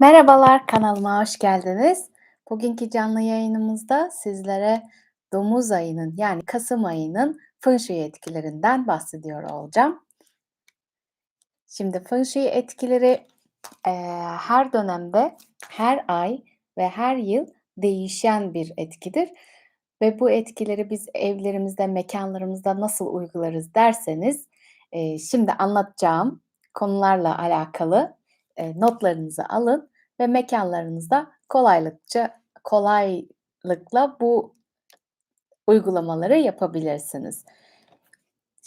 Merhabalar, kanalıma hoş geldiniz. Bugünkü canlı yayınımızda sizlere domuz ayının yani kasım ayının Feng Shui etkilerinden bahsediyor olacağım. Şimdi Feng Shui etkileri eee, her dönemde, her ay ve her yıl değişen bir etkidir. Ve bu etkileri biz evlerimizde, mekânlarımızda nasıl uygularız derseniz, eee, şimdi anlatacağım konularla alakalı, eee, notlarınızı alın ve mekânlarınızda kolaylıkça kolaylıkla bu uygulamaları yapabilirsiniz.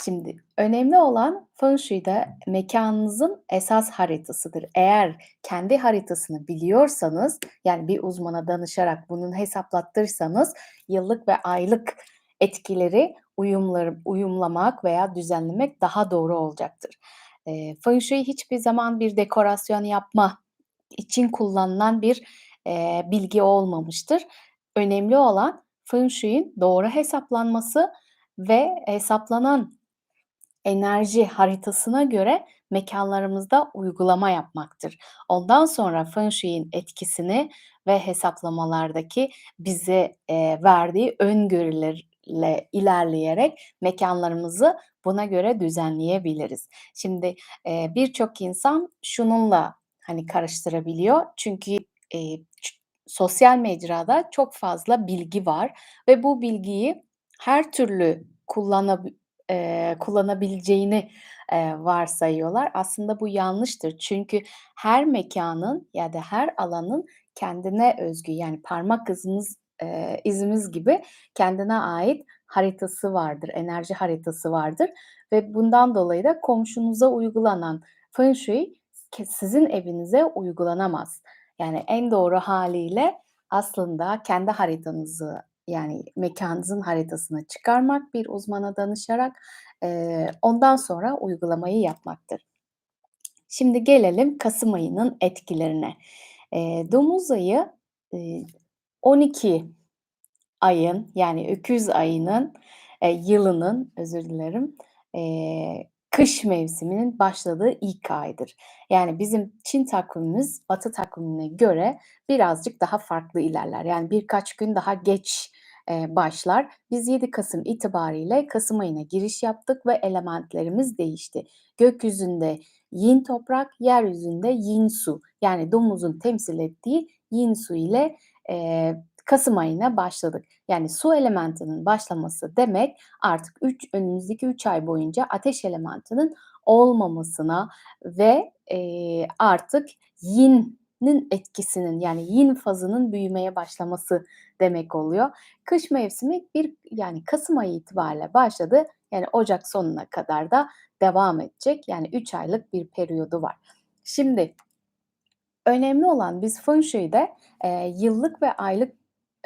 Şimdi önemli olan Feng Shui'de mekânınızın esas haritasıdır. Eğer kendi haritasını biliyorsanız, yani bir uzmana danışarak bunu hesaplattıysanız yıllık ve aylık etkileri uyumları uyumlamak veya düzenlemek daha doğru olacaktır. Eee, Feng Shui hiçbir zaman bir dekorasyon yapma için kullanılan bir, eee, bilgi olmamıştır. Önemli olan Feng Shui'nin doğru hesaplanması ve hesaplanan enerji haritasına göre mekânlarımızda uygulama yapmaktır. Ondan sonra Feng Shui'nin etkisini ve hesaplamalardaki bize, eee, verdiği öngörülerle ilerleyerek mekânlarımızı buna göre düzenleyebiliriz. Şimdi, eee, birçok insan şununla, hani, karıştırabiliyor çünkü, ç sosyal mecrada çok fazla bilgi var ve bu bilgiyi her türlü kullanabi eee, kullanabileceğini, eee, varsayıyorlar. Aslında bu yanlıştır. Çünkü her mekânın ya da her alanın kendine özgü, yani parmak izimiz eee, izimiz gibi kendine ait haritası vardır, enerji haritası vardır ve bundan dolayı da komşunuza uygulanan Feng Shui sizin evinize uygulanamaz. Yani en doğru hâliyle aslında kendi haritanızı, yani mekânınızın haritasını çıkarmak bir uzmana danışarak, eee, ondan sonra uygulamayı yapmaktır. Şimdi gelelim kasım ayının etkilerine. Eee, domuz ayı, 12 ayın, yani öküz ayının, eee, yılının, özür dilerim, eee, kış mevsiminin başladığı ilk aydır. Yani bizim Çin takvimimiz Batı takvimine göre birazcık daha farklı ilerler. Yani birkaç gün daha geç, eee, başlar. Biz 7 Kasım itibariyle kasım ayına giriş yaptık ve elementlerimiz değişti. Gökyüzünde Yin toprak, yeryüzünde Yin su, yani domuzun temsil ettiği Yin su ile, eee, kasım ayına başladık. Yani su elementinin başlaması demek artık üç önümüzdeki 3 ay boyunca ateş elementinin olmamasına ve, eee, artık Yin'in etkisinin, yani Yin fazının büyümeye başlaması demek oluyor. Kış mevsimi bir yani kasım ayı itibariyle başladı. Yani ocak sonuna kadar da devam edecek. Yani 3 aylık bir periyodu var. Şimdi önemli olan biz Feng Shui'de, eee, yıllık ve aylık,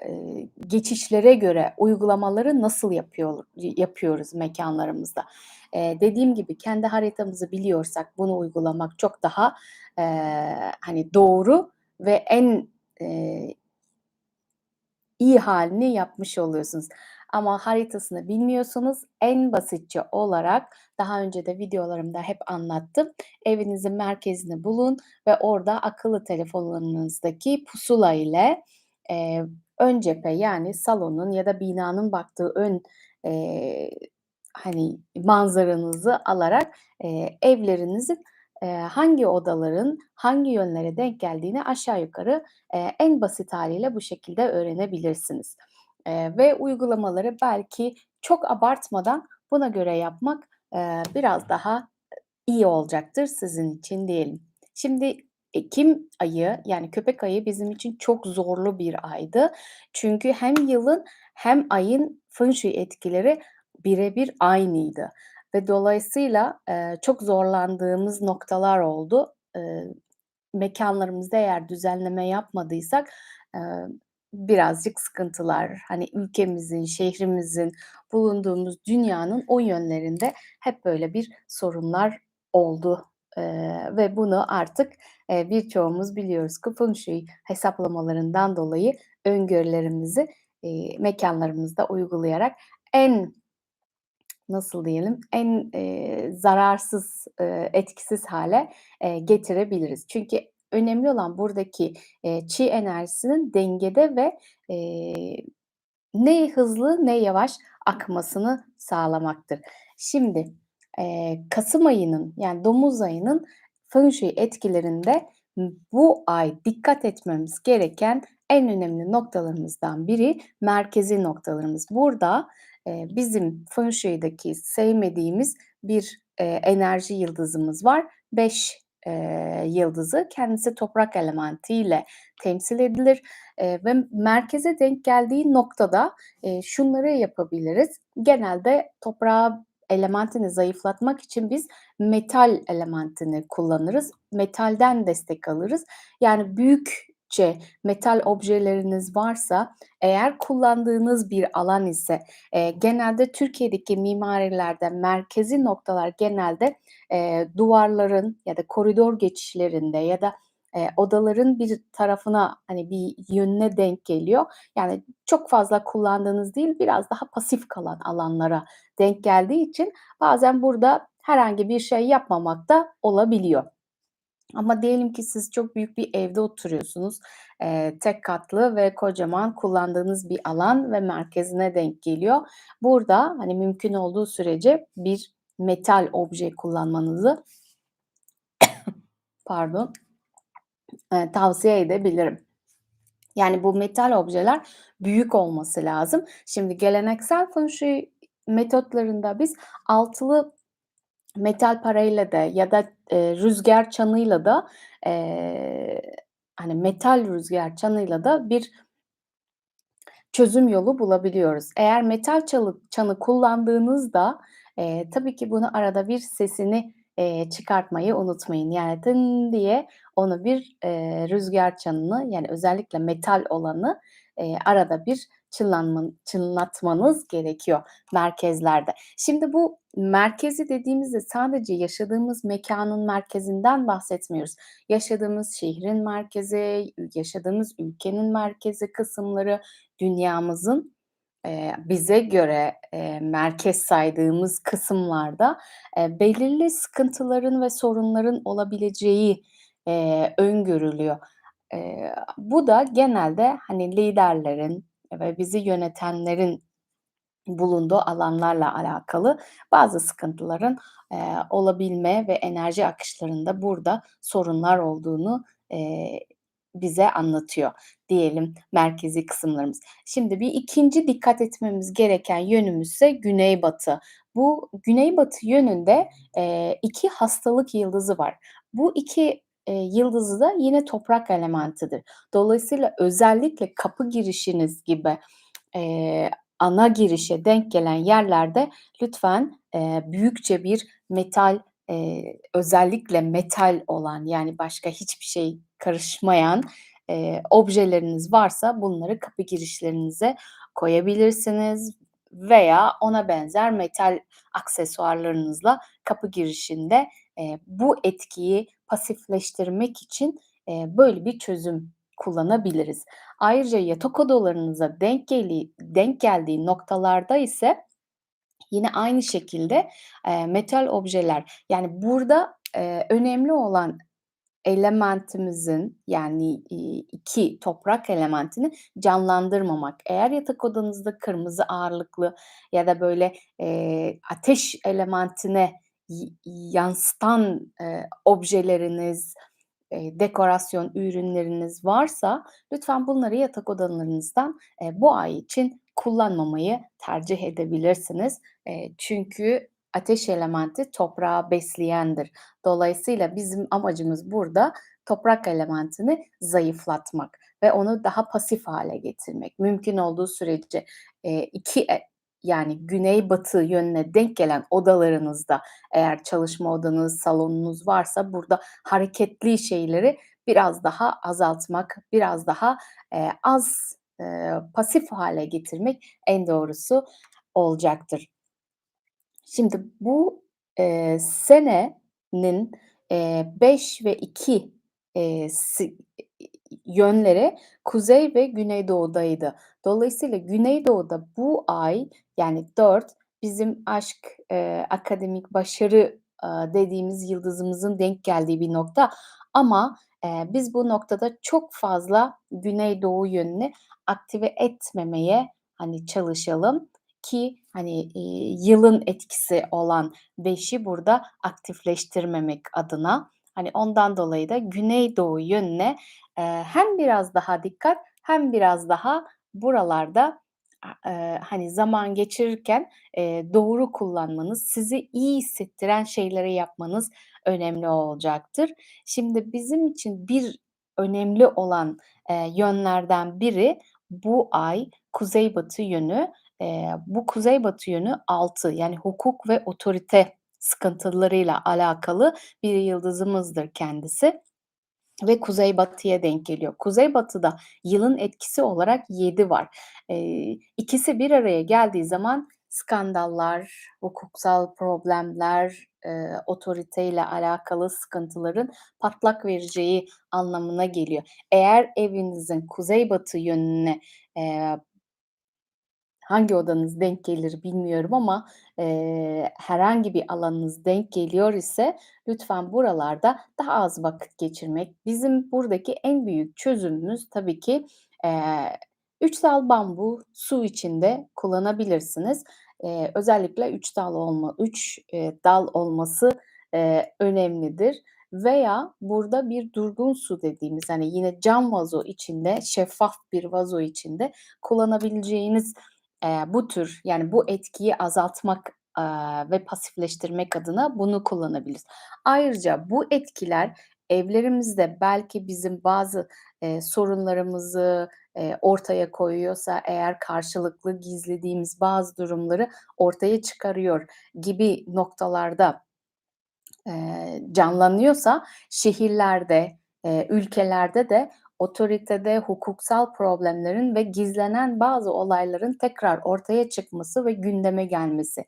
eee, geçişlere göre uygulamaları nasıl yapıyor yapıyoruz mekânlarımızda? Eee, dediğim gibi kendi haritamızı biliyorsak bunu uygulamak çok daha, eee, hani, doğru ve en, eee iyi hâlini yapmış oluyorsunuz. Ama haritasını bilmiyorsanız en basitçe olarak daha önce de videolarımda hep anlattım. Evinizin merkezini bulun ve orada akıllı telefonlarınızdaki pusula ile, eee, ön cephe yani salonun ya da binanın baktığı ön, eee, hani, manzaranızı alarak, eee, evlerinizin, eee, hangi odaların hangi yönlere denk geldiğini aşağı yukarı, eee, en basit hâliyle bu şekilde öğrenebilirsiniz. Eee, ve uygulamaları belki çok abartmadan buna göre yapmak, eee, biraz daha iyi olacaktır sizin için diyelim. Şimdi ekim ayı, yani köpek ayı bizim için çok zorlu bir aydı. Çünkü hem yılın hem ayın Feng Shui etkileri bire bir aynıydı ve dolayısıyla, eee, çok zorlandığımız noktalar oldu. Eee, mekânlarımızda eğer düzenleme yapmadıysak, eee, birazcık sıkıntılar, hani, ülkemizin, şehrimizin, bulunduğumuz dünyanın o yönlerinde hep böyle bir sorunlar oldu, eee, ve bunu artık, eee, birçoğumuz biliyoruz ki Feng hesaplamalarından dolayı öngörülerimizi, eee, mekânlarımızda uygulayarak en nasıl diyelim, en, eee, zararsız, eee, etkisiz hâle, eee, getirebiliriz. Çünkü önemli olan buradaki, eee, Qi enerjisinin dengede ve, eee, ne hızlı ne yavaş akmasını sağlamaktır. Şimdi, eee, kasım ayının, yani domuz ayının Feng Shui etkilerinde bu ay dikkat etmemiz gereken en önemli noktalarımızdan biri merkezi noktalarımız. Burada, eee, bizim Feng Shui'deki sevmediğimiz bir, eee, enerji yıldızımız var. 5, eee, yıldızı. Kendisi toprak elementiyle temsil edilir, eee, ve merkeze denk geldiği noktada, eee, şunları yapabiliriz. Genelde toprağı elementini zayıflatmak için biz metal elementini kullanırız. Metalden destek alırız. Yani büyükçe metal objeleriniz varsa, eğer kullandığınız bir alan ise, eee, genelde Türkiye'deki mimarilerde merkezi noktalar genelde, eee, duvarların ya da koridor geçişlerinde ya da, eee, odaların bir tarafına, hani, bir yönüne denk geliyor. Yani çok fazla kullandığınız değil, biraz daha pasif kalan alanlara denk geldiği için bazen burada herhangi bir şey yapmamak da olabiliyor. Ama diyelim ki siz çok büyük bir evde oturuyorsunuz, eee, tek katlı ve kocaman kullandığınız bir alan ve merkezine denk geliyor. Burada, hani, mümkün olduğu sürece bir metal obje kullanmanızı pardon, eee, tavsiye edebilirim. Yani bu metal objeler büyük olması lazım. Şimdi geleneksel Feng metotlarında biz altılı metal parayla da ya da, eee, rüzgâr çanıyla da, eee, hani, metal rüzgâr çanıyla da bir çözüm yolu bulabiliyoruz. Eğer metal çalı çanı kullandığınızda, eee, tabii ki bunu arada bir sesini, eee, çıkartmayı unutmayın. Yani "tın" diye onu bir, eee, rüzgâr çanını, yani özellikle metal olanı, eee, arada bir çınlanman çınlatmanız gerekiyor merkezlerde. Şimdi bu merkezi dediğimizde sadece yaşadığımız mekânın merkezinden bahsetmiyoruz. Yaşadığımız şehrin merkezi, yaşadığımız ülkenin merkezi kısımları, dünyamızın, eee, bize göre, eee, merkez saydığımız kısımlarda, eee, belirli sıkıntıların ve sorunların olabileceği, eee, öngörülüyor. Eee, bu da genelde, hani, liderlerin ve bizi yönetenlerin bulunduğu alanlarla alakalı bazı sıkıntıların, eee, olabilme ve enerji akışlarında burada sorunlar olduğunu, eee, bize anlatıyor diyelim merkezi kısımlarımız. Şimdi bir 2'nci dikkat etmemiz gereken yönümüzse güneybatı. Bu güneybatı yönünde, eee, 2 hastalık yıldızı var. Bu 2, eee, yıldızı da yine toprak elementidir. Dolayısıyla özellikle kapı girişiniz gibi, eee, ana girişe denk gelen yerlerde lütfen, eee, büyükçe bir metal, eee, özellikle metal olan, yani başka hiçbir şey karışmayan, eee, objeleriniz varsa bunları kapı girişlerinize koyabilirsiniz veya ona benzer metal aksesuarlarınızla kapı girişinde, eee, bu etkiyi pasifleştirmek için, eee, böyle bir çözüm kullanabiliriz. Ayrıca yatak odalarınıza denk geli denk geldiği noktalarda ise yine aynı şekilde, eee, metal objeler, yani burada, eee, önemli olan elementimizin, yani, iii, 2 toprak elementini canlandırmamak. Eğer yatak odanızda kırmızı ağırlıklı ya da böyle, eee, ateş elementine yansıtan, eee, objeleriniz, eee, dekorasyon ürünleriniz varsa lütfen bunları yatak odalarınızdan, eee, bu ay için kullanmamayı tercih edebilirsiniz. Eee, çünkü ateş elementi toprağı besleyendir. Dolayısıyla bizim amacımız burada toprak elementini zayıflatmak ve onu daha pasif hâle getirmek. Mümkün olduğu sürece, eee, 2 e yani güneybatı yönüne denk gelen odalarınızda eğer çalışma odanız, salonunuz varsa burada hareketli şeyleri biraz daha azaltmak, biraz daha, eee, az, eee, pasif hâle getirmek en doğrusu olacaktır. Şimdi bu, eee, senenin, eee, 5 ve 2, eee, si i i yönleri kuzey ve güneydoğudaydı. Dolayısıyla güneydoğuda bu ay, yani 4 bizim aşk, eee, akademik başarı, aaa, dediğimiz yıldızımızın denk geldiği bir nokta ama, eee, biz bu noktada çok fazla güneydoğu yönünü aktive etmemeye, hani, çalışalım ki, hani, iii, yılın etkisi olan 5'i burada aktifleştirmemek adına. Hani, ondan dolayı da güneydoğu yönüne, eee, hem biraz daha dikkat hem biraz daha buralarda, eee, hani, zaman geçirirken, eee, doğru kullanmanız, sizi iyi hissettiren şeyleri yapmanız önemli olacaktır. Şimdi bizim için bir önemli olan, eee, yönlerden biri bu ay kuzeybatı yönü. Eee, bu kuzeybatı yönü 6 yani hukuk ve otorite sıkıntılarıyla alakalı bir yıldızımızdır kendisi ve kuzeybatıya denk geliyor. Kuzeybatıda yılın etkisi olarak 7 var. Eee, ikisi bir araya geldiği zaman skandallar, hukuksal problemler, eee, otoriteyle alakalı sıkıntıların patlak vereceği anlamına geliyor. Eğer evinizin kuzeybatı yönüne, eee hangi odanız denk gelir bilmiyorum ama, eee, herhangi bir alanınız denk geliyor ise lütfen buralarda daha az vakit geçirmek. Bizim buradaki en büyük çözümümüz tabii ki, eee, 3 dal bambu su içinde kullanabilirsiniz. Eee, özellikle 3 dal olma 3 eee, dal olması, eee, önemlidir veya burada bir durgun su dediğimiz, hani, yine cam vazo içinde, şeffaf bir vazo içinde kullanabileceğiniz, eee, bu tür, yani, bu etkiyi azaltmak, aaa, ve pasifleştirmek adına bunu kullanabiliriz. Ayrıca bu etkiler evlerimizde belki bizim bazı, eee, sorunlarımızı, eee, ortaya koyuyorsa eğer karşılıklı gizlediğimiz bazı durumları ortaya çıkarıyor gibi noktalarda, eee, canlanıyorsa şehirlerde, eee, ülkelerde de otoritede hukuksal problemlerin ve gizlenen bazı olayların tekrar ortaya çıkması ve gündeme gelmesi,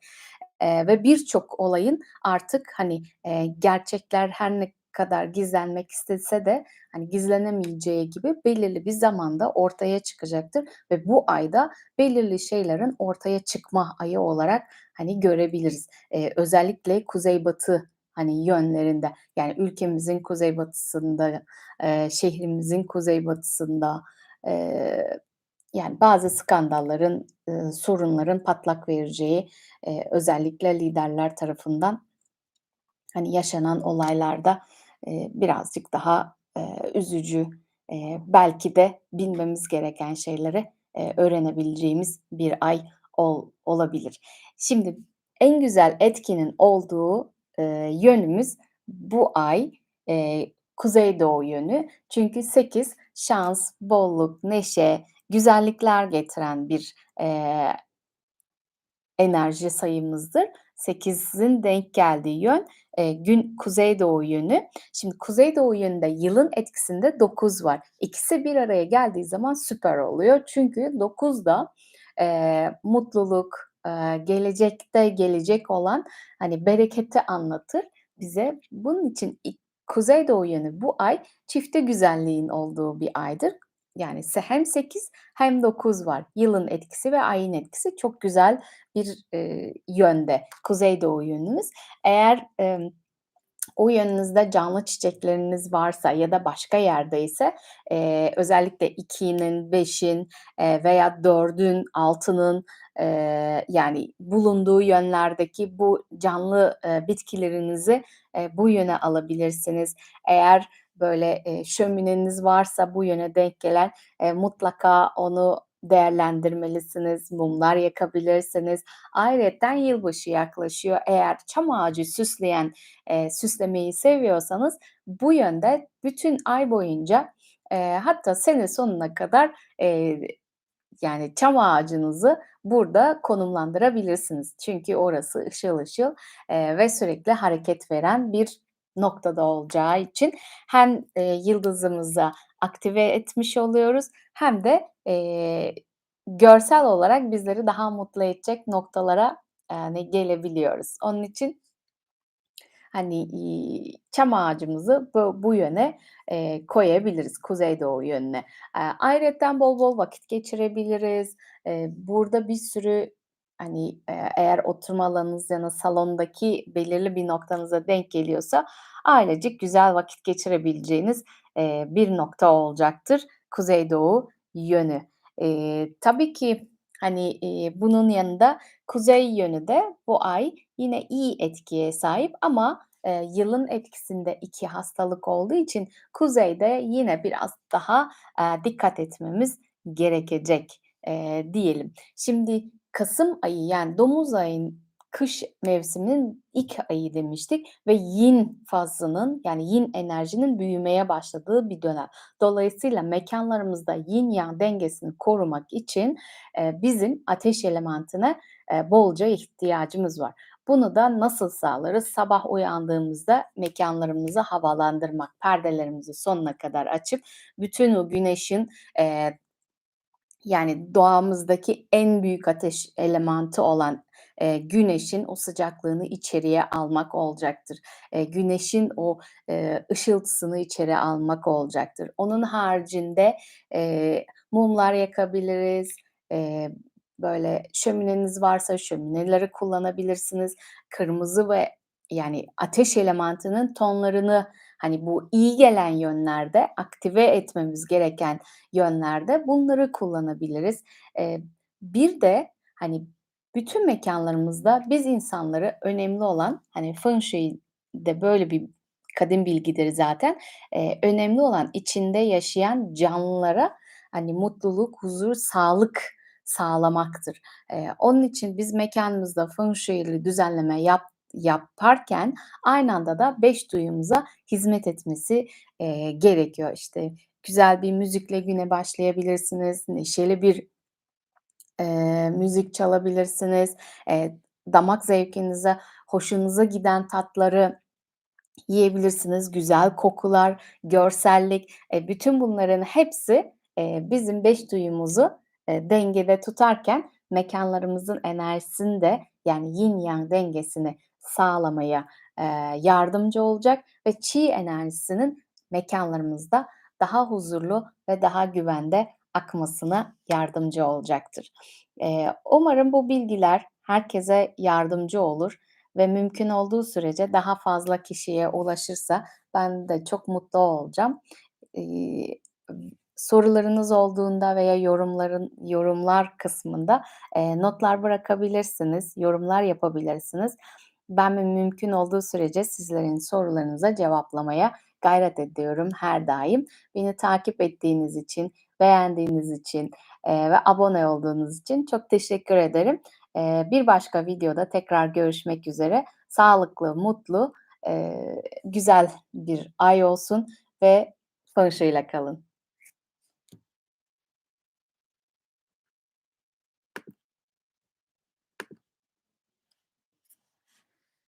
eee, ve birçok olayın artık, hani, eee, gerçekler her ne kadar gizlenmek istese de, hani, gizlenemeyeceği gibi belirli bir zamanda ortaya çıkacaktır ve bu ay da belirli şeylerin ortaya çıkma ayı olarak, hani, görebiliriz. Eee, özellikle kuzeybatı, hani, yönlerinde, yani, ülkemizin kuzeybatısında, eee, şehrimizin kuzeybatısında, eee, yani, bazı skandalların, ııı, sorunların patlak vereceği, eee, özellikle liderler tarafından, hani, yaşanan olaylarda, eee, birazcık daha, eee, üzücü, eee, belki de bilmemiz gereken şeyleri, eee, öğrenebileceğimiz bir ay ol olabilir. Şimdi en güzel etkinin olduğu, eee, yönümüz bu ay, eee, kuzeydoğu yönü. Çünkü 8 şans, bolluk, neşe, güzellikler getiren bir, eee enerji sayımızdır. 8'in denk geldiği yön, eee, gün kuzeydoğu yönü. Şimdi kuzeydoğu yönünde yılın etkisinde 9 var. İkisi bir araya geldiği zaman süper oluyor. Çünkü 9 da, eee, mutluluk, gelecekte gelecek olan, hani, bereketi anlatır bize. Bunun için kuzeydoğu yönü bu ay çifte güzelliğin olduğu bir aydır. Yani hem 8 hem 9 var. Yılın etkisi ve ayın etkisi çok güzel bir, eee, yönde kuzeydoğu yönümüz. Eğer, emm, o yönünüzde canlı çiçekleriniz varsa ya da başka yerdeyse, eee, özellikle 2'nin, 5'in, eee, veya 4'ün, 6'nın, eee, yani, bulunduğu yönlerdeki bu canlı, eee, bitkilerinizi, eee, bu yöne alabilirsiniz. Eğer, böyle, eee, şömineniz varsa bu yöne denk gelen, eee, mutlaka onu değerlendirmelisiniz, mumlar yakabilirsiniz. Ayrıyeten yılbaşı yaklaşıyor. Eğer çam ağacı süsleyen, eee, süslemeyi seviyorsanız bu yönde bütün ay boyunca, eee, hatta sene sonuna kadar, eee, yani, çam ağacınızı burada konumlandırabilirsiniz. Çünkü orası ışıl ışıl, eee, ve sürekli hareket veren bir noktada olacağı için hem, eee, yıldızımızı aktive etmiş oluyoruz hem de, eee, görsel olarak bizleri daha mutlu edecek noktalara, yani, gelebiliyoruz. Onun için hani, çam ağacımızı bu bu yöne, eee, koyabiliriz, kuzeydoğu yönüne. Eee, ayrıyeten bol bol vakit geçirebiliriz. Eee, burada bir sürü, hani, eee, eğer oturma alanınız ya da salondaki belirli bir noktanıza denk geliyorsa ailecek güzel vakit geçirebileceğiniz, eee, bir nokta olacaktır kuzeydoğu yönü. Eee, tabii ki, hani, iii, bunun yanında kuzey yönü de bu ay yine iyi etkiye sahip ama, eee, yılın etkisinde 2 hastalık olduğu için kuzeyde yine biraz daha, eee, dikkat etmemiz gerekecek, eee, diyelim. Şimdi kasım ayı, yani domuz ayın kış mevsiminin ilk ayı demiştik ve Yin fazının, yani Yin enerjinin büyümeye başladığı bir dönem. Dolayısıyla mekânlarımızda Yin Yang dengesini korumak için, eee, bizim ateş elementine, eee, bolca ihtiyacımız var. Bunu da nasıl sağlarız? Sabah uyandığımızda mekânlarımızı havalandırmak, perdelerimizi sonuna kadar açıp bütün o güneşin, eee, yani doğamızdaki en büyük ateş elementi olan, eee, güneşin o sıcaklığını içeriye almak olacaktır. Eee, güneşin o, eee, ışıltısını içeri almak olacaktır. Onun haricinde, eee, mumlar yakabiliriz, eee, böyle şömineniz varsa şömineleri kullanabilirsiniz. Kırmızı ve yani ateş elementinin tonlarını, hani, bu iyi gelen yönlerde, aktive etmemiz gereken yönlerde bunları kullanabiliriz. Eee, bir de, hani, bütün mekânlarımızda biz insanları önemli olan, hani, Feng Shui'de böyle bir kadim bilgidir zaten, eee, önemli olan içinde yaşayan canlılara, hani, mutluluk, huzur, sağlık sağlamaktır. Eee, onun için biz mekânımızda Feng Shui'li düzenleme yap yaparken aynı anda da 5 duyumuza hizmet etmesi, eee, gerekiyor. İşte, güzel bir müzikle güne başlayabilirsiniz, neşeli bir, eee, müzik çalabilirsiniz, eee, damak zevkinize, hoşunuza giden tatları yiyebilirsiniz, güzel kokular, görsellik, eee, bütün bunların hepsi, eee, bizim 5 duyumuzu, eee, dengede tutarken mekânlarımızın enerjisini de, yani Yin Yang dengesini sağlamaya, eee, yardımcı olacak ve Qi enerjisinin mekânlarımızda daha huzurlu ve daha güvende akmasına yardımcı olacaktır. Umarım bu bilgiler herkese yardımcı olur ve mümkün olduğu sürece daha fazla kişiye ulaşırsa ben de çok mutlu olacağım. Sorularınız olduğunda veya yorumların yorumlar kısmında, notlar bırakabilirsiniz, yorumlar yapabilirsiniz. Ben mü mümkün olduğu sürece sizlerin sorularınıza cevaplamaya gayret ediyorum her daim. Beni takip ettiğiniz için, beğendiğiniz için, ve abone olduğunuz için çok teşekkür ederim. Bir başka videoda tekrar görüşmek üzere. Sağlıklı, mutlu, güzel bir ay olsun ve Shui'yle kalın.